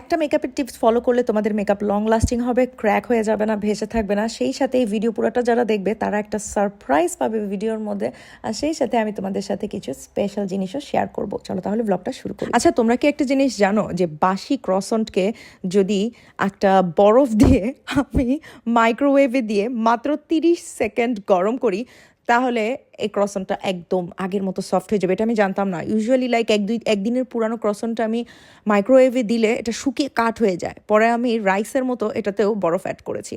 একটা মেকআপের tips follow করলে তোমাদের মেকআপ লং লাস্টিং হবে ক্র্যাক হয়ে যাবে না, ভেসে থাকবে না। সেই সাথে এই ভিডিও পুরোটা যারা দেখবে, তারা একটা সারপ্রাইজ পাবে ভিডিওর মধ্যে। আর সেই সাথে আমি তোমাদের সাথে কিছু স্পেশাল জিনিসও শেয়ার করব। চলো তাহলে ব্লগটা শুরু করি। আচ্ছা তোমরা কি একটা জিনিস জানো যে বাসি ক্রসন্টকে যদি একটা বরফ দিয়ে আমি মাইক্রোওয়েভে দিয়ে মাত্র তিরিশ সেকেন্ড গরম করি, তাহলে এই ক্রসনটা একদম আগের মতো সফট হয়ে যাবে, এটা আমি জানতাম না। ইউজুয়ালি লাইক এক দুই, একদিনের পুরানো ক্রসনটা আমি মাইক্রোওয়েভে দিলে এটা শুকিয়ে কাঠ হয়ে যায়। পরে আমি রাইসের মতো এটাতেও বরফ অ্যাড করেছি।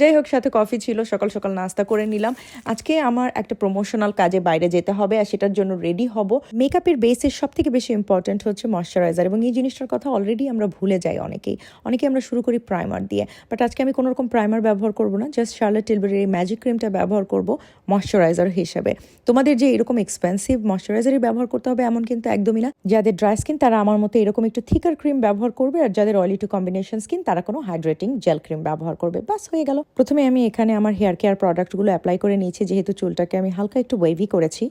যাই হোক, সাথে কফি ছিল, সকাল সকাল নাস্তা করে নিলাম। আজকে আমার একটা প্রমোশনাল কাজে বাইরে যেতে হবে আর সেটার জন্য রেডি হব। মেকআপের বেসের সব থেকে বেশি ইম্পর্ট্যান্ট হচ্ছে ময়শ্চারাইজার এবং এই জিনিসটার কথা অলরেডি আমরা ভুলে যাই অনেকেই। অনেকেই আমরা শুরু করি প্রাইমার দিয়ে। বাট আজকে আমি কোনো রকম প্রাইমার ব্যবহার করব না জাস্ট শার্লেট টিলবারের এই ম্যাজিক ক্রিমটা ব্যবহার করব ময়শ্চারাইজার হিসেবে। তোমাদের যে এরকম এক্সপেন্সিভ ময়শ্চারাইজারই ব্যবহার করতে হবে এমন কিন্তু একদমই না। যাদের ড্রাই স্কিন তারা আমার মতো এরকম একটু থিকার ক্রিম ব্যবহার করবে আর যাদের অয়েলি টু কম্বিনেশন স্কিন তারা কোনো হাইড্রেটিং জেল ক্রিম ব্যবহার করবে। বাস হয়ে গেল। প্রথমে আমি এখানে আমার হেয়ার কেয়ার প্রোডাক্টগুলো অ্যাপ্লাই করে নিয়েছি, যেহেতু চুলটাকে আমি হালকা একটু ওয়েভি করেছি।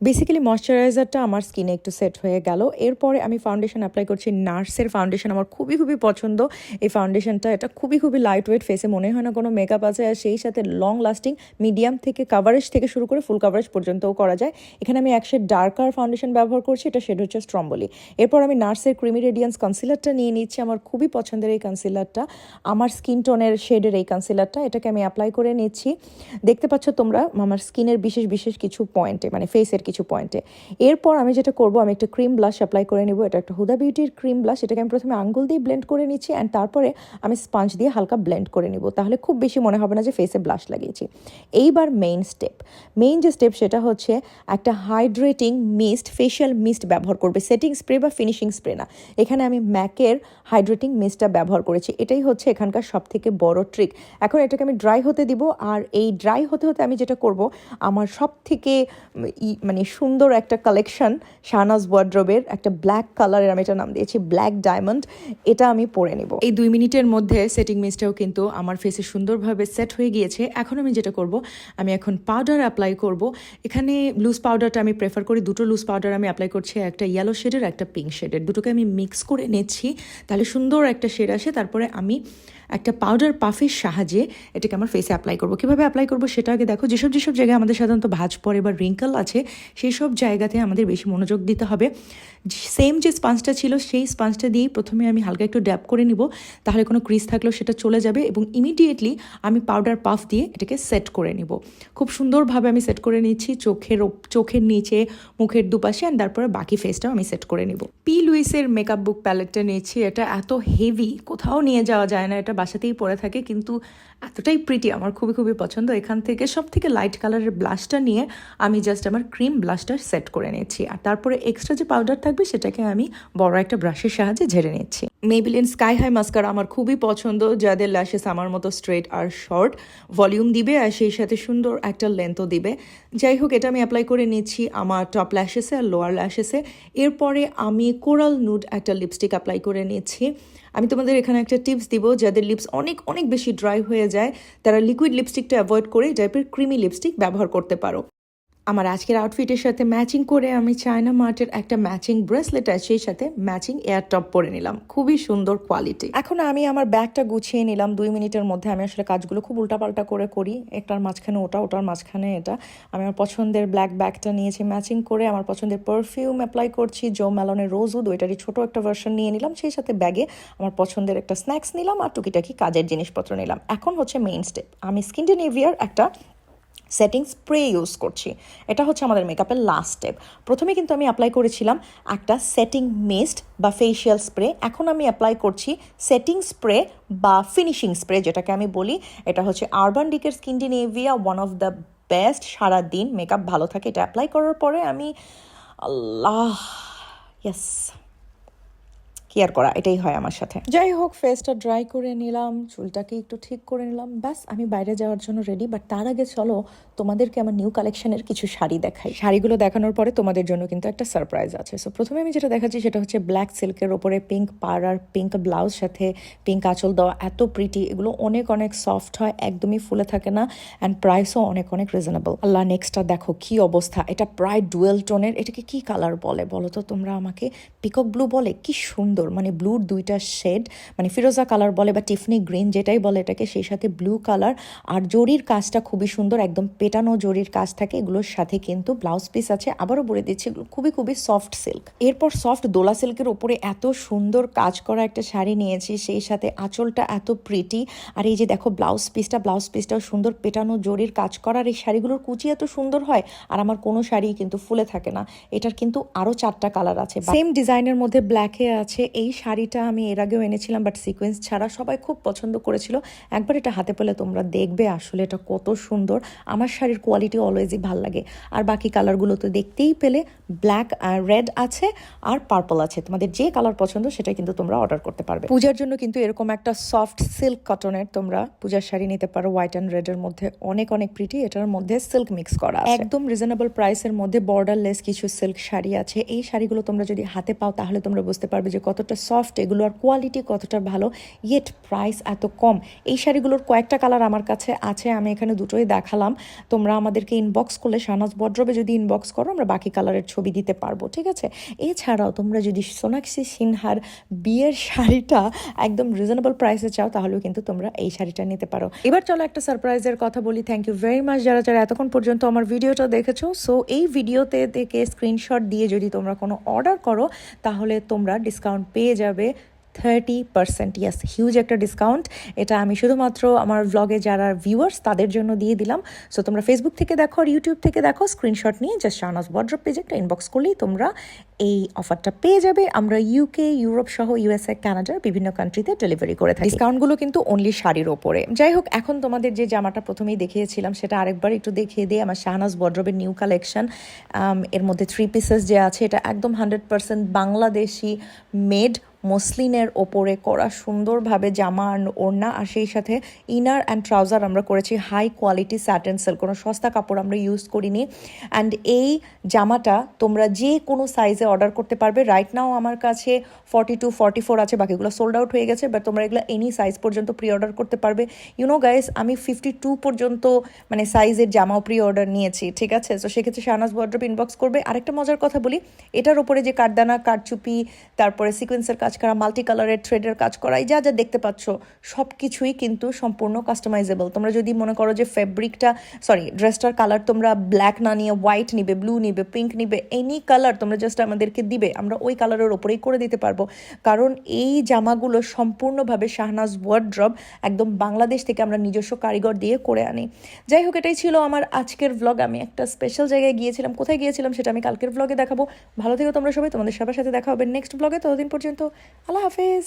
বেসিক্যালি ময়শ্চারাইজারটা আমার স্কিনে একটু সেট হয়ে গেল। এরপরে আমি ফাউন্ডেশন অ্যাপ্লাই করছি নার্সের ফাউন্ডেশন আমার খুবই খুবই পছন্দ। এই ফাউন্ডেশনটা এটা খুবই খুবই লাইট ওয়েট ফেসে মনে হয় না কোনো মেকআপ আছে। আর সেই সাথে লং লাস্টিং মিডিয়াম থেকে কাভারেজ থেকে শুরু করে ফুল কাভারেজ পর্যন্তও করা যায়। এখানে আমি একশো ডার্কার ফাউন্ডেশন ব্যবহার করছি। এটা শেড হচ্ছে স্ট্রম্বলি এরপর আমি নার্সের ক্রিমি রেডিয়েন্স কনসিলারটা নিয়ে নিচ্ছি। আমার খুবই পছন্দের এই কনসিলারটা আমার স্কিন টোনের শেডের এই কনসিলারটা এটাকে আমি অ্যাপ্লাই করে নিচ্ছি। দেখতে পাচ্ছ তোমরা, আমার স্কিনের বিশেষ বিশেষ কিছু পয়েন্টে মানে ফেসের কিছু পয়েন্টে এরপর আমি যেটা করব, আমি একটা ক্রিম ব্লাশ অ্যাপ্লাই করে নেব। এটা একটা হুদা বিউটির ক্রিম ব্লাশ এটাকে আমি প্রথমে আঙ্গুল দিয়ে ব্লেন্ড করে নিচ্ছি অ্যান্ড তারপরে আমি স্পঞ্জ দিয়ে হালকা ব্লেন্ড করে নিব। তাহলে খুব বেশি মনে হবে না যে ফেসে ব্লাশ লাগিয়েছি। এইবার মেইন স্টেপ মেইন যে স্টেপ সেটা হচ্ছে একটা হাইড্রেটিং মিস্ট ফেশিয়াল মিস্ট ব্যবহার করবে। সেটিং স্প্রে বা ফিনিশিং স্প্রে না। এখানে আমি ম্যাকের হাইড্রেটিং মিস্টটা ব্যবহার করেছি। এটাই হচ্ছে এখানকার সব থেকে বড় ট্রিক এখন এটাকে আমি ড্রাই হতে দিব। আর এই ড্রাই হতে হতে আমি যেটা করব, আমার সব থেকে মানে সুন্দর একটা কালেকশন শাহনাজ ওয়ার্ড্রোবের একটা ব্ল্যাক কালারের আমি এটা নাম দিয়েছি ব্ল্যাক ডায়মন্ড এটা আমি পরে নেব। এই দুই মিনিটের মধ্যে সেটিং মিস্টটাও কিন্তু আমার ফেসে সুন্দরভাবে সেট হয়ে গিয়েছে। এখন আমি যেটা করব, আমি এখন পাউডার অ্যাপ্লাই করব। এখানে লুজ পাউডারটা আমি প্রেফার করি, দুটো লুজ পাউডার আমি অ্যাপ্লাই করছি, একটা ইয়েলো শেডের একটা পিঙ্ক শেডের দুটোকে আমি মিক্স করে নিচ্ছি, তাহলে সুন্দর একটা শেড আসে। তারপরে আমি একটা পাউডার পাফের সাহায্যে এটাকে আমার ফেসে অ্যাপ্লাই করব। কীভাবে অ্যাপ্লাই করব সেটা আগে দেখো। যেসব যেসব জায়গায় আমাদের সাধারণত ভাজ পড়ে বা রিঙ্কল আছে সেই সব জায়গাতে আমাদের বেশি মনোযোগ দিতে হবে। সেম যে স্পাঞ্জটা ছিল, সেই স্পাঞ্জটা দিয়েই প্রথমে আমি হালকা একটু ড্যাপ করে নিব। তাহলে কোনো ক্রিজ থাকলেও সেটা চলে যাবে এবং ইমিডিয়েটলি আমি পাউডার পাফ দিয়ে এটাকে সেট করে নিব। খুব সুন্দরভাবে আমি সেট করে নিচ্ছি চোখের চোখের নিচে, মুখের দুপাশে অ্যান্ড তারপরে বাকি ফেসটাও আমি সেট করে নিব। পি লুইসের মেকআপ বুক প্যালেটটা নিয়েছি। এটা এত হেভি কোথাও নিয়ে যাওয়া যায় না। এটা বাসাতেই পরে থাকে কিন্তু এতটাই প্রিটি আমার খুবই খুবই পছন্দ। এখান থেকে সব থেকে লাইট কালারের ব্লাশটা নিয়ে আমি জাস্ট আমার ক্রিম ব্লাশটা সেট করে নিচ্ছি আর তারপরে এক্সট্রা যে পাউডার থাকবে, সেটাকে আমি বড় একটা ব্রাশের সাহায্যে ঝেড়ে নিচ্ছি। মেবিলিন স্কাই হাই মাস্কারা আমার খুবই পছন্দ, যাদের ল্যাশেস আমার মতো স্ট্রেট আর শর্ট ভলিউম দিবে আর সেই সাথে সুন্দর একটা লেন্থও দিবে। যাই হোক, এটা আমি অ্যাপ্লাই করে নিচ্ছি আমার টপ ল্যাশেসে আর লোয়ার ল্যাশেসে এরপরে আমি কোরাল নুড একটা লিপস্টিক অ্যাপ্লাই করে নিচ্ছি। আমি তোমাদের এখানে একটা টিপস দিব, যাদের লিপস অনেক অনেক বেশি ড্রাই হয়ে যায়, তারা লিকুইড লিপস্টিকটা অ্যাভয়েড করে টাইপের ক্রিমি লিপস্টিক ব্যবহার করতে পারো। আমার আজকের আউটফিটের সাথে ম্যাচিং করে আমি চায়না মার্টের একটা ম্যাচিং ব্রেসলেট আছে সেই সাথে ম্যাচিং এয়ার টপ পরে নিলাম। খুবই সুন্দর কোয়ালিটি এখন আমি আমার ব্যাগটা গুছিয়ে নিলাম। দুই মিনিটের মধ্যে আমি আসলে কাজগুলো খুব উল্টাপাল্টা করে করি। একটার মাঝখানে ওটা, ওটার মাঝখানে এটা। আমি আমার পছন্দের ব্ল্যাক ব্যাগটা নিয়েছি ম্যাচিং করে। আমার পছন্দের পারফিউম অ্যাপ্লাই করছি। জো ম্যালনের রোজউড ওইটারই ছোট একটা ভার্সন নিয়ে নিলাম। সেই সাথে ব্যাগে আমার পছন্দের একটা স্ন্যাক্স নিলাম আর টুকিটাকি কাজের জিনিসপত্র নিলাম। এখন হচ্ছে মেইন স্টেপ আমি স্কিন নেভিয়ার একটা সেটিং স্প্রে ইউজ করছি। এটা হচ্ছে আমাদের মেকআপের লাস্ট স্টেপ প্রথমে কিন্তু আমি অ্যাপ্লাই করেছিলাম একটা সেটিং মিস্ট বা ফেসিয়াল স্প্রে এখন আমি অ্যাপ্লাই করছি সেটিং স্প্রে বা ফিনিশিং স্প্রে যেটাকে আমি বলি। এটা হচ্ছে urban ডিকের skin Nivea one of the best সারা দিন মেকআপ ভালো থাকে। এটা অ্যাপ্লাই করার পরে আমি, আল্লাহ ইয়েস কেয়ার করা, এটাই হয় আমার সাথে। যাই হোক ফেসটা ড্রাই করে নিলাম, চুলটাকে একটু ঠিক করে নিলাম, ব্যাস, আমি বাইরে যাওয়ার জন্য রেডি বাট তার আগে চলো, তোমাদেরকে আমার নিউ কালেকশনের কিছু শাড়ি দেখাই। শাড়িগুলো দেখানোর পরে তোমাদের জন্য কিন্তু একটা সারপ্রাইজ আছে। সো প্রথমে আমি যেটা দেখাচ্ছি, সেটা হচ্ছে ব্ল্যাক সিল্কের ওপরে পিঙ্ক পার আর পিঙ্ক ব্লাউজ সাথে পিঙ্ক আঁচল দেওয়া, এত প্রিটি এগুলো অনেক অনেক সফট হয়, একদমই ফুলে থাকে না অ্যান্ড প্রাইসও অনেক অনেক রিজনেবল আল্লাহ নেক্সটটা দেখো কি অবস্থা, এটা প্রায় ডুয়েল টোনের এটাকে কি কালার বলে বলো তো তোমরা আমাকে? পিকক ব্লু বলে, কি সুন্দর। সুন্দর মানে ব্লুর দুইটা শেড মানে ফিরোজা কালার বলে বা টিফনি গ্রিন যেটাই বলে এটাকে, সেই সাথে ব্লু কালার। আর জরির কাজটা খুবই সুন্দর, একদম পেটানো জরির কাজ থাকে, এগুলোর সাথে কিন্তু ব্লাউজ পিস আছে। আবারও বলে দিচ্ছি, খুবই খুবই সফট সিল্ক এরপর সফট দোলা সিল্কের উপরে এত সুন্দর কাজ করা একটা শাড়ি নিয়েছি, সেই সাথে আঁচলটা এত প্রিটি আর এই যে দেখো ব্লাউজ পিসটা ব্লাউজ পিসটাও সুন্দর পেটানো জরির কাজ করা আর এই শাড়িগুলোর কুচি এত সুন্দর হয়, আর আমার কোনো শাড়ি কিন্তু ফুলে থাকে না। এটার কিন্তু আরও চারটা কালার আছে। সেম ডিজাইনের মধ্যে ব্ল্যাকে আছে এই শাড়িটা আমি এর আগেও এনেছিলাম বাট সিকোয়েন্স ছাড়া সবাই খুব পছন্দ করেছিল। একবার এটা হাতে পেলে তোমরা দেখবে আসলে এটা কত সুন্দর। আমার শাড়ির কোয়ালিটি অলওয়েজই ভালো লাগে। আর বাকি কালারগুলো তো দেখতেই পেলে। ব্ল্যাক আর রেড আছে, আর পার্পল আছে। তোমাদের যে কালার পছন্দ সেটা কিন্তু তোমরা অর্ডার করতে পারবে। পূজার জন্য কিন্তু এরকম একটা সফট সিল্ক কটনের তোমরা পূজার শাড়ি নিতে পারো। হোয়াইট অ্যান্ড রেডের মধ্যে অনেক অনেক প্রিটি এটার মধ্যে সিল্ক মিক্স করা একদম রিজনেবল প্রাইসের মধ্যে বর্ডারলেস কিছু সিল্ক শাড়ি আছে। এই শাড়িগুলো তোমরা যদি হাতে পাও তাহলে তোমরা বুঝতে পারবে যে কতটা সফট এগুলো আর কোয়ালিটি কতটা ভালো ইয়েট প্রাইস এত কম। এই শাড়িগুলোর কয়েকটা কালার আমার কাছে আছে, আমি এখানে দুটোই দেখালাম। তোমরা আমাদেরকে ইনবক্স করলে, শাহনাজ বড্রবে যদি ইনবক্স করো, আমরা বাকি কালারের ছবি দিতে পারব, ঠিক আছে? এছাড়াও তোমরা যদি সোনাক্ষী সিনহার বিয়ের শাড়িটা একদম রিজনেবল প্রাইসে চাও, তাহলেও কিন্তু তোমরা এই শাড়িটা নিতে পারো। এবার চলো একটা সারপ্রাইজের কথা বলি থ্যাংক ইউ ভেরি মাচ যারা যারা এতক্ষণ পর্যন্ত আমার ভিডিওটা দেখেছ। সো এই ভিডিওতে থেকে স্ক্রিনশট দিয়ে যদি তোমরা কোনো অর্ডার করো, তাহলে তোমরা ডিসকাউন্ট পেয়ে যাবে থার্টি পার্সেন্ট ইয়াস হিউজ একটা ডিসকাউন্ট এটা আমি শুধুমাত্র আমার ব্লগে যারা ভিউয়ার্স তাদের জন্য দিয়ে দিলাম। সো তোমরা ফেসবুক থেকে দেখো আর ইউটিউব থেকে দেখো স্ক্রিনশট নিয়ে জাস্ট শাহনাজ বড্রপ পেজে একটা ইনবক্স করলেই তোমরা এই অফারটা পেয়ে যাবে। আমরা ইউকে ইউরোপ সহ ইউএসএ কানাডার বিভিন্ন কান্ট্রিতে ডেলিভারি করে থাকি। ডিসকাউন্টগুলো কিন্তু অনলি শাড়ির ওপরে। যাই হোক, এখন তোমাদের যে জামাটা প্রথমেই দেখিয়েছিলাম, সেটা আরেকবার একটু দেখিয়ে দিয়ে আমার শাহনাজ বড্রবের নিউ কালেকশন এর মধ্যে থ্রি পিসেস যে আছে, এটা একদম হান্ড্রেড পার্সেন্ট বাংলাদেশি মেড মসলিনের ওপরে করা সুন্দরভাবে জামা আর ওড়না, আর সেই সাথে ইনার অ্যান্ড ট্রাউজার আমরা করেছি হাই কোয়ালিটি স্যাটেন সেল কোনো সস্তা কাপড় আমরা ইউজ করিনি। অ্যান্ড এই জামাটা তোমরা যে কোনো সাইজে অর্ডার করতে পারবে। রাইট নাও আমার কাছে ফর্টি টু ফর্টি ফোর আছে, বাকিগুলো সোল্ড আউট হয়ে গেছে বাট তোমরা এগুলো এনি সাইজ পর্যন্ত প্রি অর্ডার করতে পারবে। ইউনো গাইস আমি ফিফটি টু পর্যন্ত মানে সাইজের জামাও প্রি অর্ডার নিয়েছি, ঠিক আছে? তো সেক্ষেত্রে শাহনাজ বড্রপ ইনবক্স করবে। আরেকটা মজার কথা বলি, এটার উপরে যে কাঠদানা কাঠচুপি তারপরে সিকোয়েন্সের কাজ করা মাল্টি কালারের থ্রেডের কাজ করা, এই যা যা দেখতে পাচ্ছ সব কিছুই কিন্তু সম্পূর্ণ কাস্টমাইজেবল তোমরা যদি মনে করো যে ফেব্রিকটা সরি ড্রেসটার কালার তোমরা ব্ল্যাক না নিয়ে হোয়াইট নিবে ব্লু নিবে পিঙ্ক নিবে এনি কালার তোমরা জাস্ট আমাদেরকে দিবে, আমরা ওই কালারের ওপরেই করে দিতে পারব। কারণ এই জামাগুলো সম্পূর্ণভাবে শাহনাজ ওয়ার্ড্রব একদম বাংলাদেশ থেকে আমরা নিজস্ব কারিগর দিয়ে করে আনি। যাই হোক, এটাই ছিল আমার আজকের ভ্লগ আমি একটা স্পেশাল জায়গায় গিয়েছিলাম। কোথায় গিয়েছিলাম সেটা আমি কালকের ভ্লগে দেখাবো। ভালো থেকো তোমরা সবাই। তোমাদের সবার সাথে দেখা হবে নেক্সট ব্লগে ততদিন পর্যন্ত আল্লাহ হাফেজ।